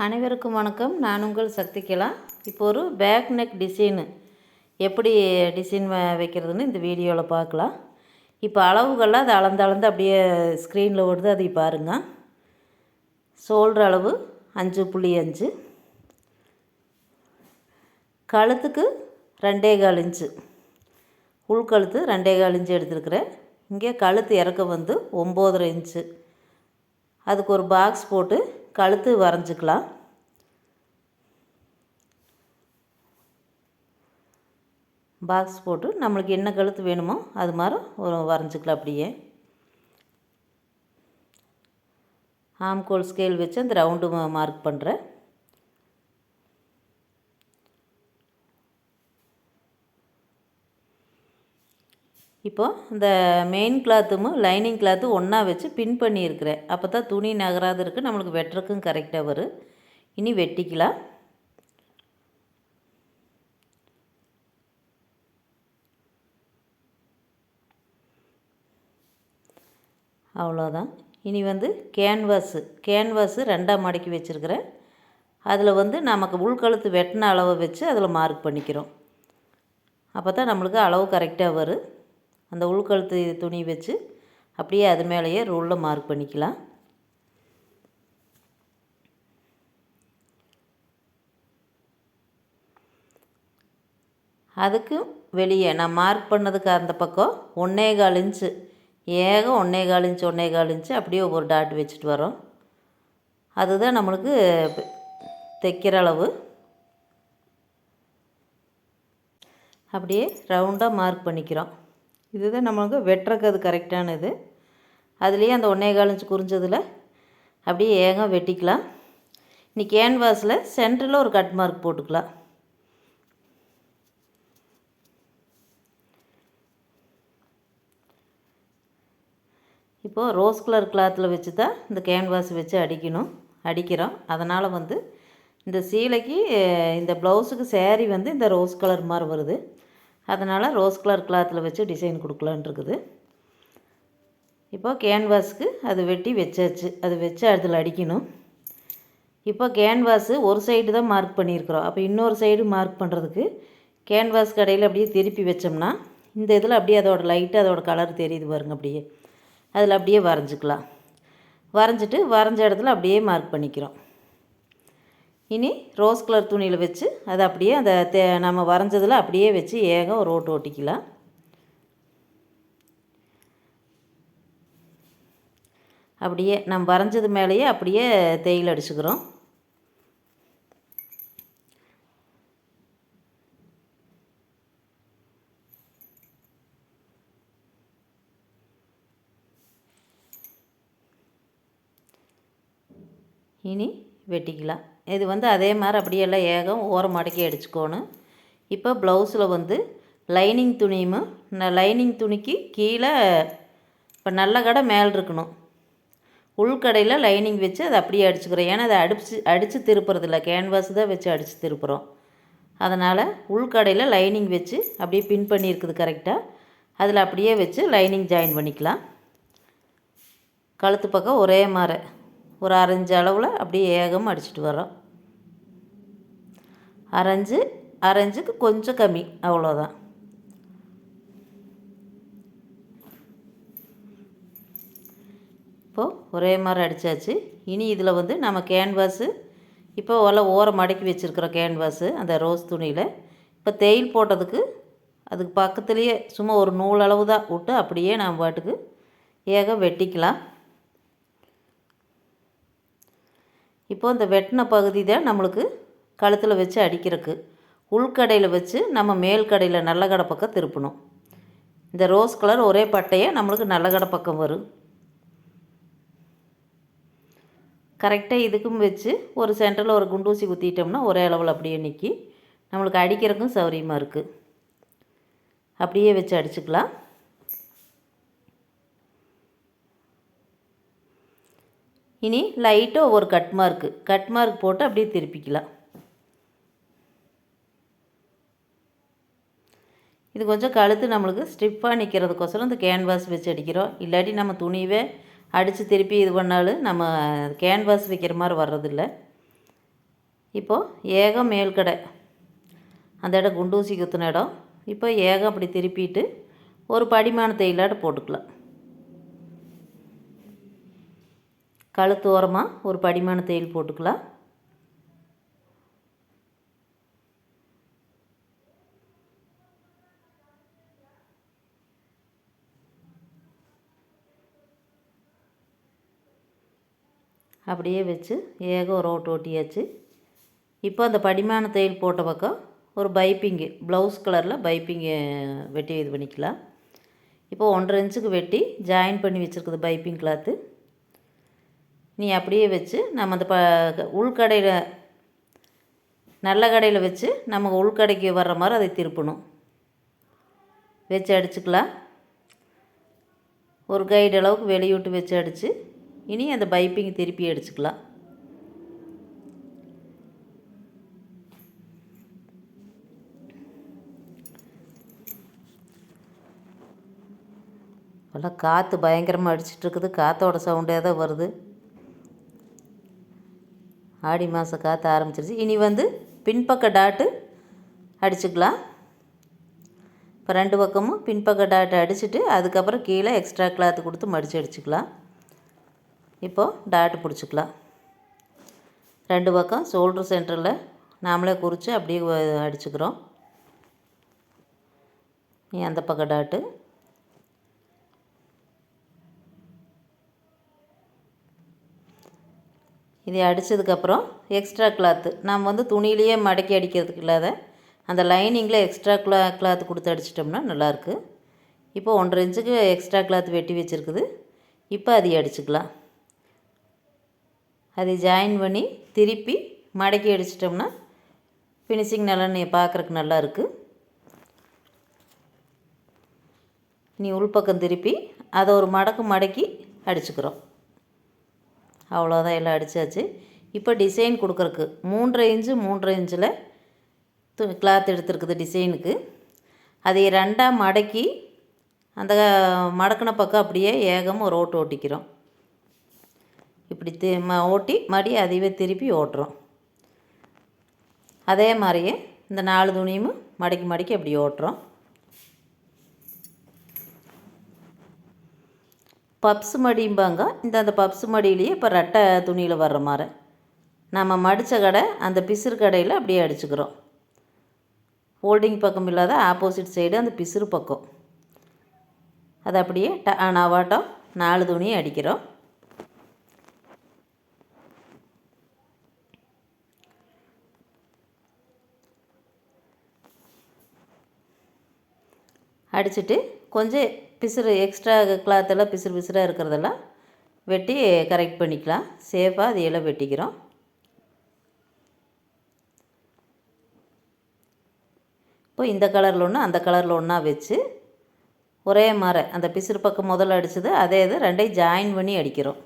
அனைவருக்கும் வணக்கம். நான் உங்கள் சக்திகலா. இப்போ ஒரு பேக் நெக் டிசைனு எப்படி டிசைன் வ- வைக்கிறதுன்னு இந்த வீடியோவில் பார்க்கலாம். இப்போ அளவுகள்லாம் அது அளந்து அளந்து அப்படியே ஸ்க்ரீனில் ஓடுது. அதை பாருங்கள் ஷோல்டர் அளவு அஞ்சு புள்ளி அஞ்சு. கழுத்துக்கு ரெண்டே கால் இன்ச்சு. உள்கழுத்து ரெண்டே கால் இன்ச்சு எடுத்துருக்குறேன். இங்கே கழுத்து இறக்கம் வந்து ஒம்போதரை இன்ச்சு. அதுக்கு ஒரு பாக்ஸ் போட்டு கழுத்து வரைஞ்சிக்கலாம். பாக்ஸ் போட்டு நம்மளுக்கு என்ன கழுத்து வேணுமோ அது மாதிரி வரைஞ்சிக்கலாம் அப்படியே. ஆம்கோல் ஸ்கேல் வச்சு அந்த ரவுண்டு மார்க் பண்ணுறேன் இப்போது இந்த மெயின் கிளாத்தும் லைனிங் கிளாத்து ஒன்றா வச்சு பின் பண்ணியிருக்கிறேன். அப்போ தான் துணி நகராது இருக்குது நம்மளுக்கு வெட்டுறக்கும் கரெக்டாக வரும். இனி வெட்டிக்கலாம். அவ்வளோதான் இனி வந்து கேன்வாஸு கேன்வாஸு ரெண்டாம் மடக்கி வச்சுருக்கிறேன். அதில் வந்து நமக்கு உள்கழுத்து வெட்டின அளவை வச்சு அதில் மார்க் பண்ணிக்கிறோம். அப்போ தான் நம்மளுக்கு அளவு கரெக்டாக வரும். அந்த உள்கழுத்து துணி வச்சு அப்படியே அது மேலேயே ரூலில் மார்க் பண்ணிக்கலாம். அதுக்கு வெளியே நான் மார்க் பண்ணதுக்கு அந்த பக்கம் ஒன்றே கால் இன்ச்சு ஏகம் ஒன்றே கால் இன்ச்சு ஒன்றே கால் இன்ச்சு அப்படியே ஒவ்வொரு டாட் வச்சுட்டு வரோம். அதுதான் நம்மளுக்கு தைக்கிற அளவு. அப்படியே ரவுண்டாக மார்க் பண்ணிக்கிறோம். இதுதான் நம்மளுக்கு வெட்டுறக்கு அது கரெக்டான இது அதுலேயே அந்த ஒன்றே கால் இன்ச்சு குறிஞ்சதில் அப்படியே ஏகம் வெட்டிக்கலாம். இனி கேன்வாஸில் சென்டரில் ஒரு கட் மார்க் போட்டுக்கலாம். இப்போது ரோஸ் கலர் கிளாத்தில் வச்சு தான் இந்த கேன்வாஸ் வச்சு அடிக்கணும். அடிக்கிறோம். அதனால் வந்து இந்த சீலைக்கு இந்த ப்ளவுஸுக்கு சேரீ வந்து இந்த ரோஸ் கலர் மாதிரி வருது. அதனால் ரோஸ் கலர் கிளாத்தில் வச்சு டிசைன் கொடுக்கலான்னு இருக்குது இப்போ கேன்வாஸ்க்கு அது வெட்டி வச்சாச்சு. அது வச்சு அதில் அடிக்கணும். இப்போ கேன்வாஸு ஒரு சைடு தான் மார்க் பண்ணியிருக்கிறோம். அப்போ இன்னொரு சைடு மார்க் பண்ணுறதுக்கு கேன்வாஸ் கடையில் அப்படியே திருப்பி வச்சோம்னா இந்த இதில் அப்படியே அதோட லைட்டு அதோட கலர் தெரியுது பாருங்க அப்படியே. அதில் அப்படியே வரைஞ்சிக்கலாம். வரைஞ்சிட்டு வரைஞ்ச இடத்துல அப்படியே மார்க் பண்ணிக்கிறோம். இனி ரோஸ் கலர் துணியில் வச்சு அதை அப்படியே அந்த தே நம்ம வரைஞ்சதில் அப்படியே வச்சு ஏகம் ஒரு ஓட்டு ஓட்டிக்கலாம். அப்படியே நம்ம வரைஞ்சது மேலேயே அப்படியே தேயில் அடிச்சுக்கிறோம். இனி வெட்டிக்கலாம். இது வந்து அதே மாதிரி அப்படியெல்லாம் ஏகம் ஓரம் மடக்கி அடிச்சுக்கோணும். இப்போ ப்ளவுஸில் வந்து லைனிங் துணியும் ந- லைனிங் துணிக்கு கீழே இப்போ நல்ல கடை மேல் இருக்கணும். உள்கடையில் லைனிங் வச்சு அதை அப்படியே அடிச்சுக்கிறோம். ஏன்னா அதை அடிச்சு அடித்து திருப்புறதில்ல. கேன்வாஸ் தான் வச்சு அடித்து திருப்புறோம். அதனால் உள்கடையில் லைனிங் வச்சு அப்படியே பின் பண்ணியிருக்குது கரெக்டாக அதில் அப்படியே வச்சு லைனிங் ஜாயின் பண்ணிக்கலாம். கழுத்து பக்கம் ஒரே மாதிரி. ஒரு அரைஞ்சு அளவில் அப்படியே ஏகம் அடிச்சிட்டு வரோம் அரைஞ்சு அரைஞ்சுக்கு கொஞ்சம் கம்மி அவ்வளோதான் இப்போது ஒரே மாதிரி அடித்தாச்சு இனி இதில் வந்து நம்ம கேன்வாஸு இப்போ ஒல ஓரம் மடக்கி வச்சுருக்குறோம் கேன்வாஸு அந்த ரோஸ் துணியில். இப்போ தேயில் போட்டதுக்கு அதுக்கு பக்கத்துலேயே சும்மா ஒரு நூல் அளவு தான் விட்டு அப்படியே நம்ம பாட்டுக்கு ஏகம் வெட்டிக்கலாம். இப்போ இந்த வெட்டின பகுதி தான் நம்மளுக்கு கழுத்தில் வச்சு அடிக்கிறதுக்கு உள்கடையில் வச்சு நம்ம மேல் கடையில் நல்ல கடை பக்கம் திருப்பணும். இந்த ரோஸ் கலர் ஒரே பட்டையை நம்மளுக்கு நல்ல கடை பக்கம் வரும். கரெக்டாக இதுக்கும் வச்சு ஒரு சென்டரில் ஒரு குண்டூசி குத்திட்டோம்னா ஒரே அளவில் அப்படியே நிற்கி நம்மளுக்கு அடிக்கிறதுக்கும் சௌகரியமாக இருக்குது அப்படியே வச்சு அடிச்சுக்கலாம். இனி லைட்டாக ஒரு கட் மார்க்கு கட் மார்க் போட்டு அப்படியே திருப்பிக்கலாம். இது கொஞ்சம் கழுத்து நம்மளுக்கு ஸ்டிஃபாக நிற்கிறதுக்கோசரம் இந்த கேன்வாஸ் வச்சு அடிக்கிறோம். இல்லாட்டி நம்ம துணியவே அடித்து திருப்பி இது பண்ணாலும் நம்ம கேன்வாஸ் வைக்கிற மாதிரி வர்றதில்ல. இப்போது ஏகம் மேல்கடை அந்த இடம் குண்டூசி குத்துன இடம். இப்போ ஏகம் அப்படி திருப்பிட்டு ஒரு படிமான தேயிலாட்டு போட்டுக்கலாம். கழுத்து ஓரமாக ஒரு படிமான தையல் போட்டுக்கலாம். அப்படியே வச்சு ஏக ஒரு ஓட்டு ஓட்டியாச்சு இப்போ அந்த படிமான தையல் போட்ட பக்கம் ஒரு பைப்பிங்கு ப்ளவுஸ் கலரில் பைப்பிங்கு வெட்டி இது பண்ணிக்கலாம். இப்போ ஒன்றரை இன்ச்சுக்கு வெட்டி ஜாயின் பண்ணி வச்சுருக்குது பைப்பிங் கிளாத்து. நீ அப்படியே வச்சு நம்ம அந்த ப உள்கடையில் நல்ல கடையில் வச்சு நம்ம உள்கடைக்கு வர்ற மாதிரி அதை திருப்பணும். வச்சு அடிச்சுக்கலாம். ஒரு கைடு அளவுக்கு வெளியூட்டு வச்சு அடித்து இனி அந்த பைப்பிங் திருப்பி அடிச்சுக்கலாம். இப்போல்லாம் காற்று பயங்கரமாக அடிச்சிட்ருக்குது காற்றோட சவுண்டே தான் வருது. ஆடி மாதம் காற்று ஆரம்பிச்சிருச்சு. இனி வந்து பின்பக்க டாட்டு அடிச்சுக்கலாம். இப்போ ரெண்டு பக்கமும் பின்பக்க டாட்டு அடிச்சுட்டு அதுக்கப்புறம் கீழே எக்ஸ்ட்ரா கிளாத்து கொடுத்து மடித்து அடிச்சுக்கலாம். இப்போது டாட்டு பிடிச்சிக்கலாம். ரெண்டு பக்கம் ஷோல்டர் சென்டரில் நாமளே குறித்து அப்படியே அடிச்சுக்கிறோம். நீ அந்த பக்கம் டாட்டு. இதை அடித்ததுக்கப்புறம் எக்ஸ்ட்ரா கிளாத்து நம்ம வந்து துணியிலேயே மடக்கி அடிக்கிறதுக்கு இல்லாத அந்த லைனிங்கில் எக்ஸ்ட்ரா கிளா கிளாத் கொடுத்து அடிச்சிட்டோம்னா நல்லாயிருக்கு. இப்போ ஒன்றரை இன்ச்சுக்கு எக்ஸ்ட்ரா கிளாத் வெட்டி வச்சுருக்குது. இப்போ அதை அடிச்சுக்கலாம். அதை ஜாயின் பண்ணி திருப்பி மடக்கி அடிச்சிட்டோம்னா ஃபினிஷிங் நல்லா நீ பார்க்குறக்கு நல்லா இருக்குது நீ உள்பக்கம் திருப்பி அதை ஒரு மடக்கு மடக்கி அடிச்சுக்கிறோம். அவ்வளோதான் எல்லாம் அடித்தாச்சு இப்போ டிசைன் கொடுக்குறக்கு மூன்றரை இன்ச்சு மூன்றரை இன்ச்சில் து கிளாத் எடுத்துருக்குது டிசைனுக்கு அதை ரெண்டாக மடக்கி அந்த மடக்கின பக்கம் அப்படியே ஏகமாக ஒரு ஓட்டு ஓட்டிக்கிறோம். இப்படி தி ம ஓட்டி மடி அதையே திருப்பி ஓட்டுறோம். அதே மாதிரியே இந்த நாலு துணியும் மடக்கி மடக்கி அப்படி ஓட்டுறோம். பப்ஸ் மடியும்பாங்க இந்த அந்த பப்ஸ் மடியிலேயே இப்போ ரெட்டை துணியில் வர்ற மாதிரி நம்ம மடித்த கடை அந்த பிசுறு கடையில் அப்படியே அடிச்சுக்கிறோம். ஃபோல்டிங் பக்கம் இல்லாத ஆப்போசிட் சைடு அந்த பிசுறு பக்கம். அது அப்படியே ட நவாட்டம் நாலு துணியை அடிக்கிறோம். அடிச்சுட்டு கொஞ்சம் பிசுறு எக்ஸ்ட்ரா கிளாத்தெல்லாம் பிசுறு பிசுறாக இருக்கிறதெல்லாம் வெட்டி கரெக்ட் பண்ணிக்கலாம். சேஃபாக அதையெல்லாம் வெட்டிக்கிறோம். இப்போ இந்த கலரில் ஒன்று அந்த கலரில் ஒன்றா வச்சு ஒரே மாதிரி அந்த பிசுறு பக்கம் முதல்ல அடித்தது அதே இது ரெண்டையும் ஜாயின் பண்ணி அடிக்கிறோம்.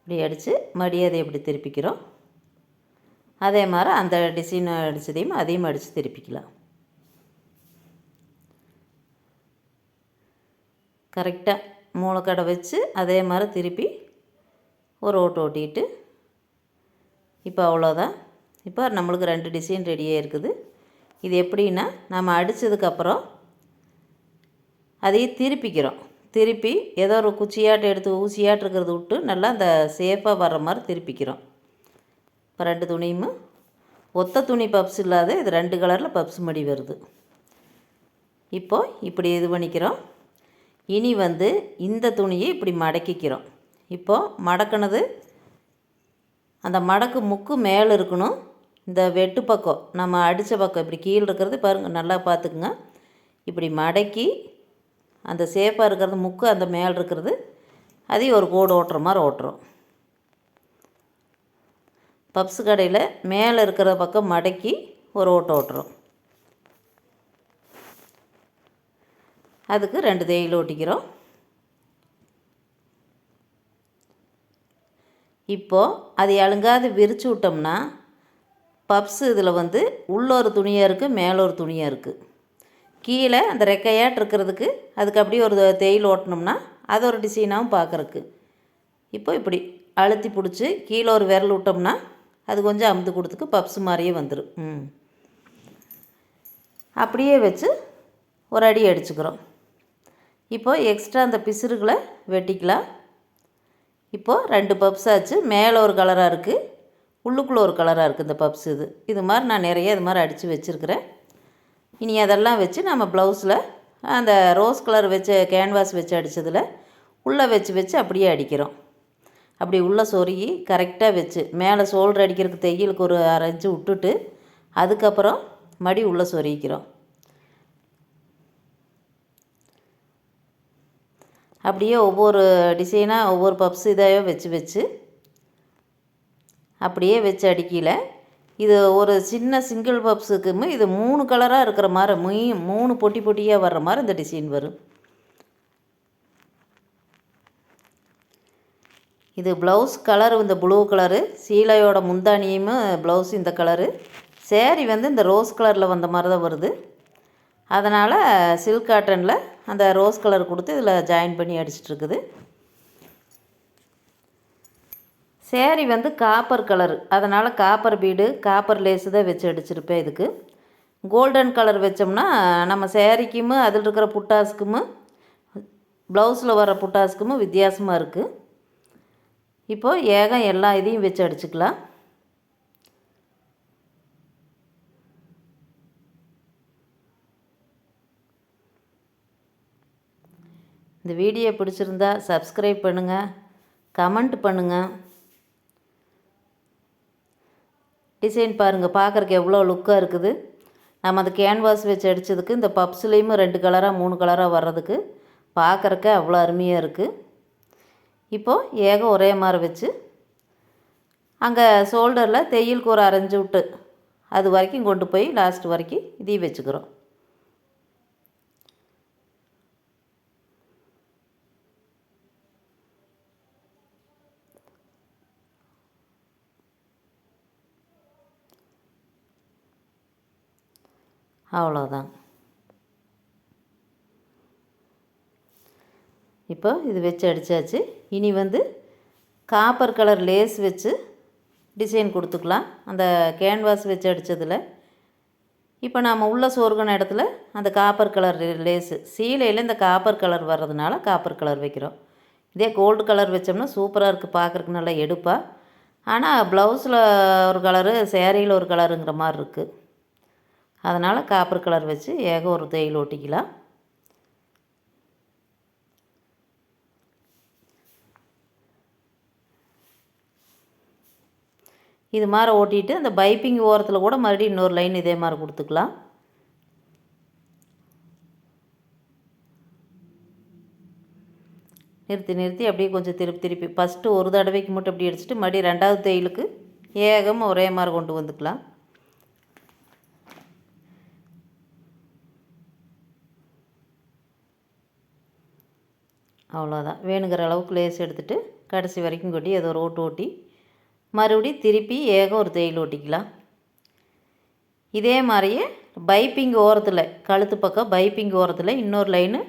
இப்படி அடித்து மறுபடியாதை இப்படி திருப்பிக்கிறோம். அதே மாதிரி அந்த டிசைன் அடித்ததையும் அதையும் அடித்து திருப்பிக்கலாம். கரெக்டாக மூளைக்கடை வச்சு அதே மாதிரி திருப்பி ஒரு ஓட்டு ஓட்டிட்டு இப்போ அவ்வளோதான் இப்போ நம்மளுக்கு ரெண்டு டிசைன் ரெடியாக இருக்குது. இது எப்படின்னா நம்ம அடித்ததுக்கப்புறம் அதையும் திருப்பிக்கிறோம். திருப்பி ஏதோ ஒரு குச்சியாட்டு எடுத்து ஊசியாட்டு இருக்கிறத விட்டு நல்லா அந்த சேஃபாக வர்ற மாதிரி திருப்பிக்கிறோம். இப்போ ரெண்டு துணியும் ஒத்த துணி பப்ஸ் இல்லாத இது ரெண்டு கலரில் பப்ஸ் மடி வருது. இப்போது இப்படி இது பண்ணிக்கிறோம். இனி வந்து இந்த துணியை இப்படி மடக்கிக்கிறோம். இப்போது மடக்கினது அந்த மடக்கு முக்கு மேலே இருக்கணும். இந்த வெட்டு பக்கம் நம்ம அடித்த பக்கம் இப்படி கீழே இருக்கிறது பாருங்கள் நல்லா பார்த்துக்குங்க. இப்படி மடக்கி அந்த சேஃபாக இருக்கிறது முக்கு அந்த மேலே இருக்கிறது அதையும் ஒரு கோடு ஓட்டுற மாதிரி ஓட்டுறோம். பப்ஸ் கடையில் மேலே இருக்கிற பக்கம் மடக்கி ஒரு ஓட்டு ஓட்டுறோம். அதுக்கு ரெண்டு தேயில் ஒட்டிக்கிறோம் இப்போது அது அழுங்காது விரித்து விட்டோம்னா பப்ஸ் இதில் வந்து உள்ள ஒரு துணியாக இருக்குது மேலே ஒரு துணியாக இருக்குது கீழே அந்த ரெக்கையாட்டு இருக்கிறதுக்கு அதுக்கு அப்படியே ஒரு தேயில் ஓட்டினோம்னா அது ஒரு டிசைனாகவும் பார்க்குறக்கு இப்போ இப்படி அழுத்தி பிடிச்சி கீழே ஒரு விரல் விட்டோம்னா அது கொஞ்சம் அமுத்து கொடுத்துக்கு பப்ஸ் மாதிரியே வந்துடும் ம். அப்படியே வச்சு ஒரு அடி அடிச்சுக்கிறோம். இப்போது எக்ஸ்ட்ரா அந்த பிசுறுகளை வெட்டிக்கலாம். இப்போது ரெண்டு பப்ஸ் ஆச்சு. மேலே ஒரு கலராக இருக்குது உள்ளுக்குள்ளே ஒரு கலராக இருக்குது இந்த பப்ஸ் இது. இது மாதிரி நான் நிறைய இது மாதிரி அடித்து வச்சுருக்கிறேன். இனி அதெல்லாம் வச்சு நம்ம ப்ளவுஸில் அந்த ரோஸ் கலர் வச்ச கேன்வாஸ் வச்சு அடித்ததில் உள்ளே வச்சு வச்சு அப்படியே அடிக்கிறோம். அப்படி உள்ளே சொருகி கரெக்டாக வச்சு மேலே சோல்டர் அடிக்கிறதுக்கு தையலுக்கு ஒரு அரைஞ்சு விட்டுட்டு அதுக்கப்புறம் மடி உள்ளே சொருகிக்கிறோம். அப்படியே ஒவ்வொரு டிசைனாக ஒவ்வொரு பப்ஸ் இதாக வச்சு வச்சு அப்படியே வச்சு அடிக்கல. இது ஒரு சின்ன சிங்கிள் பப்ஸுக்குமே இது மூணு கலராக இருக்கிற மாதிரி மீ மூணு பொட்டி பொட்டியாக வர்ற மாதிரி இந்த டிசைன் வரும். இது ப்ளவுஸ் கலர் இந்த ப்ளூ கலரு சீலையோட முந்தானியும் ப்ளவுஸ் இந்த கலரு சேரீ வந்து இந்த ரோஸ் கலரில் வந்த மாதிரி தான் வருது. அதனால் சில்க் காட்டனில் அந்த ரோஸ் கலர் கொடுத்து இதில் ஜாயின் பண்ணி அடிச்சிட்ருக்குது. சேரீ வந்து காப்பர் கலர். அதனால் காப்பர் பீடு காப்பர் லேஸு தான் வச்சு அடிச்சிருப்பேன் இதுக்கு. கோல்டன் கலர் வச்சோம்னா நம்ம சேரீக்கும் அதில் இருக்கிற புட்டாஸுக்கும் ப்ளவுஸில் வர புட்டாஸுக்கும் வித்தியாசமாக இருக்குது இப்போது ஏகம் எல்லா இதையும் வச்சு அடிச்சுக்கலாம். இந்த வீடியோ பிடிச்சிருந்தா சப்ஸ்கிரைப் பண்ணுங்கள் கமெண்ட் பண்ணுங்கள் டிசைன் பாருங்கள் பார்க்குறக்கு எவ்வளோ லுக்காக இருக்குது. நம்ம அந்த கேன்வாஸ் வச்சு அடித்ததுக்கு இந்த பப்ஸ்லேயும் ரெண்டு கலராக மூணு கலராக வர்றதுக்கு பார்க்குறக்க அவ்வளோ அருமையாக இருக்குது இப்போது ஏகம் ஒரே மாதிரி வச்சு அங்கே ஷோல்டரில் தையலுக்கு ஒரு அரைஞ்சு விட்டு அது வரைக்கும் கொண்டு போய் லாஸ்ட் வரைக்கும் இதையும் வச்சுக்கிறோம். அவ்வளோதான் இப்போ இது வச்சு அடித்தாச்சு இனி வந்து காப்பர் கலர் லேஸ் வச்சு டிசைன் கொடுத்துக்கலாம். அந்த கேன்வாஸ் வச்சு அடித்ததில் இப்போ நாம் உள்ள சொருகின இடத்துல அந்த காப்பர் கலர் லேஸு சீலையில் இந்த காப்பர் கலர் வர்றதுனால காப்பர் கலர் வைக்கிறோம். இதே கோல்டு கலர் வச்சோம்னா சூப்பராக இருக்குது பார்க்குறக்கு நல்லா எடுப்பாக ஆனால் ப்ளவுஸில் ஒரு கலரு சேரீயில் ஒரு கலருங்கிற மாதிரி இருக்குது அதனால் காப்பர் கலர் வச்சு ஏக ஒரு தையல் ஒட்டிக்கலாம். இது மாதிரி ஓட்டிட்டு அந்த பைப்பிங் ஓரத்தில் கூட மறுபடியும் இன்னொரு லைன் இதே மாதிரி கொடுத்துக்கலாம். நிறுத்தி நிறுத்தி அப்படியே கொஞ்சம் திருப்பி திருப்பி. ஃபஸ்ட்டு ஒரு தடவைக்கு மட்டும் அப்படி அடிச்சுட்டு மறுபடியும் ரெண்டாவது தையலுக்கு ஏகம் ஒரே மாதிரி கொண்டு வந்துக்கலாம். அவ்வளோதான். வேணுங்கிற அளவுக்கு லேஸ் எடுத்துகிட்டு கடைசி வரைக்கும் கொட்டி ஏதோ ஒரு ஓட்டு ஓட்டி மறுபடியும் திருப்பி ஏகம் ஒரு தையல் ஓட்டிக்கலாம். இதே மாதிரியே பைப்பிங் ஓரத்தில் கழுத்து பக்கம் பைப்பிங் ஓரத்தில் இன்னொரு லைனு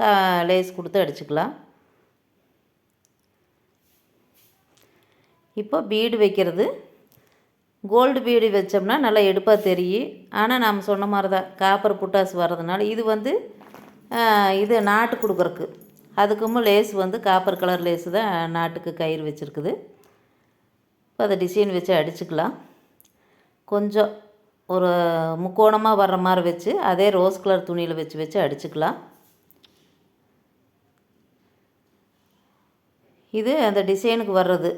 க லேஸ் கொடுத்து அடிச்சுக்கலாம். இப்போ பீடு வைக்கிறது. கோல்டு பீடு வச்சோம்னா நல்லா எடுப்பாக தெரியும். ஆனால் நாம் சொன்ன மாதிரி தான் காப்பர் புட்டாஸ் வர்றதுனால இது வந்து இது நாட்டு கொடுக்குறக்கு. அதுக்கும் லேஸ் வந்து காப்பர் கலர் லேஸு தான் நாட்டுக்கு கயிறு வச்சுருக்குது. இப்போ அதை டிசைன் வச்சு அடிச்சுக்கலாம். கொஞ்சம் ஒரு முக்கோணமாக வர்ற மாதிரி வச்சு அதே ரோஸ் கலர் துணியில் வச்சு வச்சு அடிச்சுக்கலாம். இது அந்த டிசைனுக்கு வர்றது.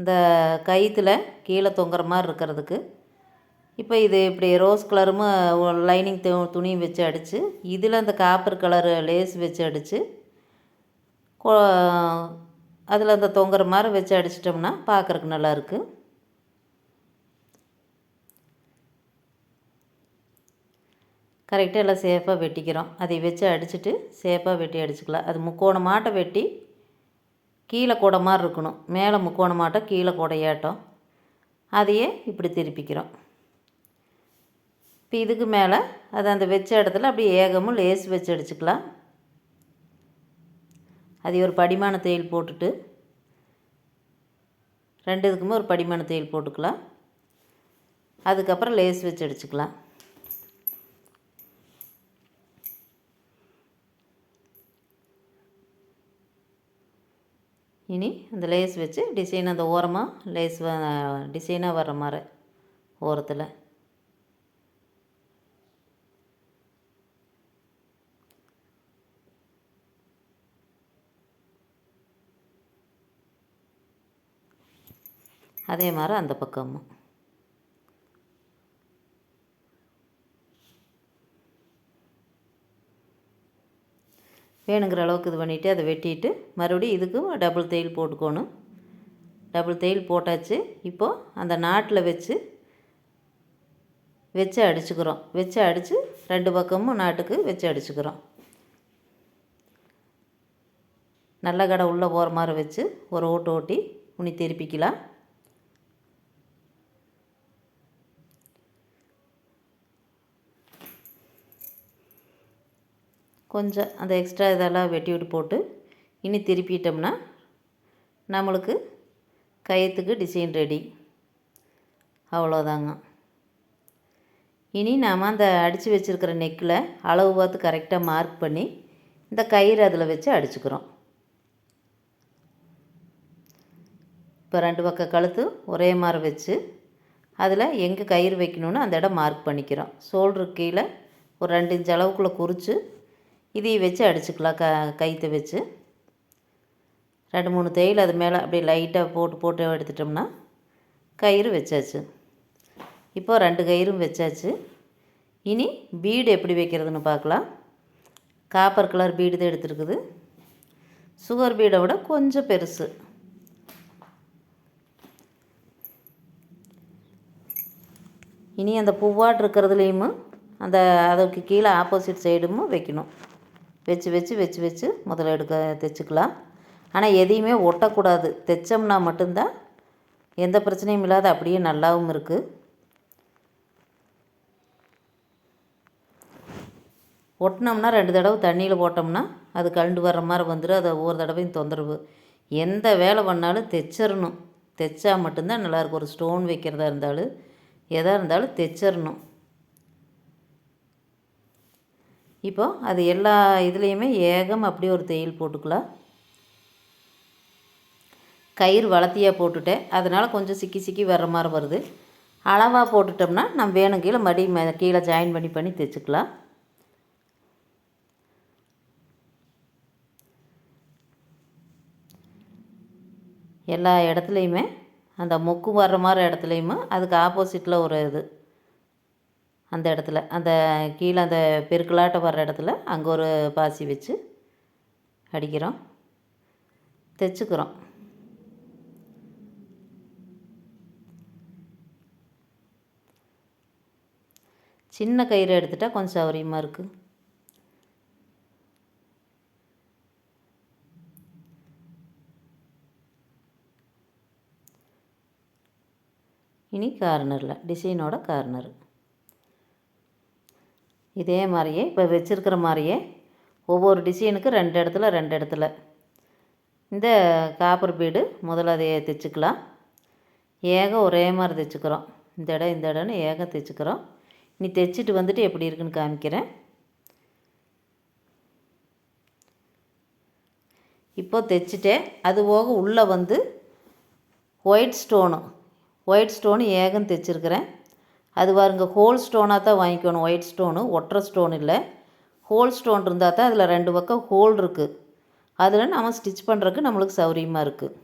இந்த கயிற்றுல கீழே தொங்குற மாதிரி இருக்கிறதுக்கு. இப்போ இது இப்படி ரோஸ் கலரும் லைனிங் து துணியும் வச்சு அடித்து இதில் அந்த காப்பர் கலரு லேஸ் வச்சு அடித்து அதில் அந்த தொங்குற மாதிரி வச்சு அடிச்சிட்டோம்னா பார்க்குறக்கு நல்லாயிருக்கு கரெக்டாக எல்லாம் சேஃபாக வெட்டிக்கிறோம். அதை வச்சு அடிச்சுட்டு சேஃபாக வெட்டி அடிச்சுக்கலாம். அது முக்கோணமாட்டை வெட்டி கீழே கூடை மாதிரி இருக்கணும். மேலே முக்கோணமாட்டம் கீழே கூடையாட்டம். அதையே இப்படி திருப்பிக்கிறோம். இப்போ இதுக்கு மேலே அது அந்த வச்ச இடத்துல அப்படியே ஏகமும் லேஸ் வச்சு அடிச்சுக்கலாம். அது ஒரு படிமான தையல் போட்டுட்டு ரெண்டு இதுக்குமே ஒரு படிமான தையல் போட்டுக்கலாம். அதுக்கப்புறம் லேஸ் வச்சு அடிச்சுக்கலாம். இனி அந்த லேஸ் வச்சு டிசைன் அந்த ஓரமாக லேஸ் டிசைனாக வர்ற மாதிரி ஓரத்தில். அதே மாதிரி அந்த பக்கமும். வேணுங்கிற அளவுக்கு இது பண்ணிவிட்டு அதை வெட்டிட்டு மறுபடியும் இதுக்கும் டபுள் தையல் போட்டுக்கணும். டபுள் தையல் போட்டாச்சு. இப்போது அந்த நாட்டில் வச்சு வச்சு அடிச்சுக்கிறோம். வச்சு அடித்து ரெண்டு பக்கமும் நாட்டுக்கு வச்சு அடிச்சுக்கிறோம். நல்ல கடை உள்ளே போகிற மாதிரி வச்சு ஒரு ஓட்டு ஓட்டி உனி திருப்பிக்கலாம். கொஞ்சம் அந்த எக்ஸ்ட்ரா இதெல்லாம் வெட்டி விட்டு போட்டு இனி திருப்பிட்டோம்னா நம்மளுக்கு கயத்துக்கு டிசைன் ரெடி அவ்வளோதாங்க. இனி நாம் அந்த அடித்து வச்சுருக்கிற நெக்கில் அளவு பார்த்து கரெக்டாக மார்க் பண்ணி இந்த கயிறு அதில் வச்சு அடிச்சுக்கிறோம். இப்போ ரெண்டு பக்கம் கழுத்து ஒரே மாதிரி வச்சு அதில் எங்கே கயிறு வைக்கணுன்னு அந்த இடம் மார்க் பண்ணிக்கிறோம். சோல்டருக்கு கீழே ஒரு ரெண்டு இன்ச் அளவுக்குள்ளே குறித்து இதையும் வச்சு அடிச்சுக்கலாம் க கைத்தை வச்சு. ரெண்டு மூணு தையல் அது மேலே அப்படியே லைட்டாக போட்டு போட்டு எடுத்துட்டோம்னா கயிறு வச்சாச்சு. இப்போ ரெண்டு கயிறும் வச்சாச்சு. இனி பீடு எப்படி வைக்கிறதுன்னு பார்க்கலாம். காப்பர் கலர் பீடு தான் எடுத்துருக்குது. சுகர் பீடை விட கொஞ்சம் பெருசு. இனி அந்த பூவாட் இருக்கிறதுலேயும் அந்த அதுக்கு கீழே ஆப்போசிட் சைடும் வைக்கணும். வச்சு வச்சு வச்சு வச்சு முதல்ல எடுக்க தைச்சிக்கலாம். ஆனால் எதையுமே ஒட்டக்கூடாது. தைச்சோம்னா மட்டும்தான் எந்த பிரச்சனையும் இல்லாத அப்படியே நல்லாவும் இருக்குது ஒட்டினோம்னா ரெண்டு தடவை தண்ணியில் போட்டோம்னா அது கழுண்டு வர்ற மாதிரி வந்துடும் அதை ஒவ்வொரு தடவையும் தொந்தரவு. எந்த வேலை பண்ணாலும் தைச்சிடணும். தைச்சா மட்டும்தான் நல்லாயிருக்கும். ஒரு ஸ்டோன் வைக்கிறதா இருந்தாலும் எதாக இருந்தாலும் தைச்சிடணும். இப்போ அது எல்லா இதுலேயுமே ஏகம் அப்படியே ஒரு தையல் போட்டுக்கலாம் கயிறு வளர்த்தியாக போட்டுட்டேன். அதனால் கொஞ்சம் சிக்கி சிக்கி வர்ற மாதிரி வருது. அளவாக போட்டுட்டோம்னா நம்ம வேணும் கீழே மடி கீழே ஜாயின் பண்ணி பண்ணி தைச்சிக்கலாம் எல்லா இடத்துலையுமே அந்த மொக்கு வர்ற மாதிரி இடத்துலையுமே அதுக்கு ஆப்போசிட்டில் ஒரு இது. அந்த இடத்துல அந்த கீழே அந்த பெருக்கலாட்டம் வர்ற இடத்துல அங்கே ஒரு பாசி வச்சு அடிக்கிறோம். தைச்சுக்கிறோம். சின்ன கயிறு எடுத்துட்டால் கொஞ்சம் சௌரியமாக இருக்குது இனி கார்னரில் டிசைனோட கார்னர் இதே மாதிரியே இப்போ வச்சுருக்கிற மாதிரியே ஒவ்வொரு டிசைனுக்கு ரெண்டு இடத்துல ரெண்டு இடத்துல. இந்த காப்பர் பீடு முதல்ல அதை தைச்சிக்கலாம். ஏகம் ஒரே மாதிரி தைச்சிக்கிறோம். இந்த இடம் இந்த இடம்னு ஏகம் தைச்சிக்கிறோம். நீ தைச்சிட்டு வந்துட்டு எப்படி இருக்குன்னு காமிக்கிறேன். இப்போ தைச்சிட்டேன் அது போக உள்ளே வந்து ஒயிட் ஸ்டோனு ஒயிட் ஸ்டோனு ஏகம் தைச்சிருக்கிறேன். அது பாருங்க ஹோல் ஸ்டோனாக தான் வாங்கிக்கணும். ஒயிட் ஸ்டோனு ஒற்றை ஸ்டோன் இல்லை. ஹோல் ஸ்டோன் இருந்தால் தான் அதில் ரெண்டு பக்கம் ஹோல் இருக்குது அதில் நம்ம ஸ்டிச் பண்ணுறதுக்கு நம்மளுக்கு சௌரியமாக இருக்குது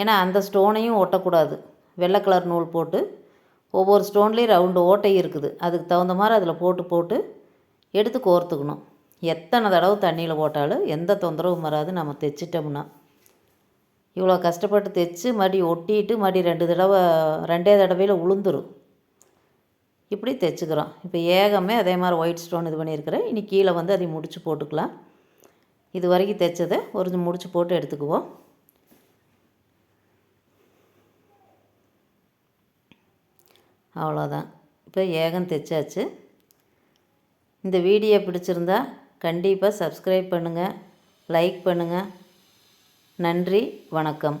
ஏன்னா அந்த ஸ்டோனையும் ஒட்டக்கூடாது. வெள்ளை கலர் நூல் போட்டு ஒவ்வொரு ஸ்டோன்லேயும் ரவுண்டு ஓட்டை இருக்குது. அதுக்கு தகுந்த மாதிரி அதில் போட்டு போட்டு எடுத்து கோர்த்துக்கணும். எத்தனை தடவை தண்ணியில் போட்டாலும் எந்த தொந்தரவும் வராது. நம்ம தைச்சிட்டோம்னா. இவ்வளோ கஷ்டப்பட்டு தைச்சி மறுபடி ஒட்டிட்டு மறுபடி ரெண்டு தடவை ரெண்டே தடவையில் உளுந்துரும். இப்படி தைச்சிக்கிறோம். இப்போ ஏகமே அதே மாதிரி ஒயிட் ஸ்டோன் இது பண்ணியிருக்கிறேன். இனி கீழே வந்து அதை முடித்து போட்டுக்கலாம். இது வரைக்கும் தைச்சதை ஒரு முடிச்சு போட்டு எடுத்துக்குவோம். அவ்வளோதான். இப்போ ஏகம் தைச்சாச்சு. இந்த வீடியோ பிடிச்சிருந்தா கண்டிப்பாக சப்ஸ்கிரைப் பண்ணுங்கள் லைக் பண்ணுங்கள் நன்றி வணக்கம்.